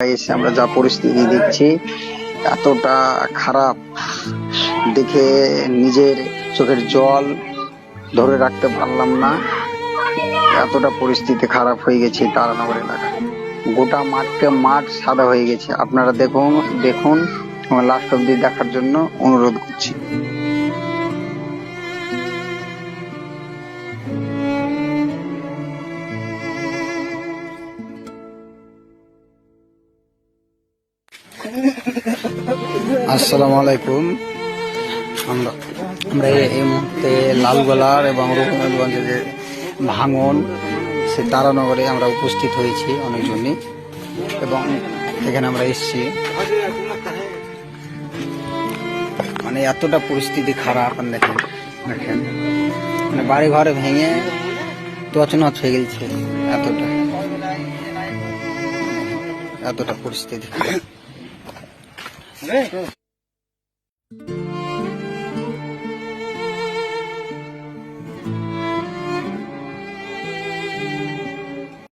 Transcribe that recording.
এসে আমরা যা পরিস্থিতি দেখছি, এতটা খারাপ। দেখে নিজের চোখের জল ধরে রাখতে পারলাম না। এতটা পরিস্থিতি খারাপ হয়ে গেছে তারানগর এলাকায়। গোটা মাঠকে মাঠ সাদা হয়ে গেছে। আপনারা দেখুন দেখুন লাস্ট অব্দি দেখার জন্য অনুরোধ করছি। আসসালামু আলাইকুম। আমরা আমরা এই- মুহূর্তে লালগোলার এবং রঘুনাথগঞ্জের যে ভাঙন, সে তারানগরে আমরা উপস্থিত হয়েছি অনেকজনই। এবং এখানে আমরা এসছি। মানে এতটা পরিস্থিতি খারাপ দেখেন দেখেন। মানে বাড়ি ঘরে ভেঙে তছনছ হয়ে গেছে এতটা। এতটা পরিস্থিতি খারাপ। Vem.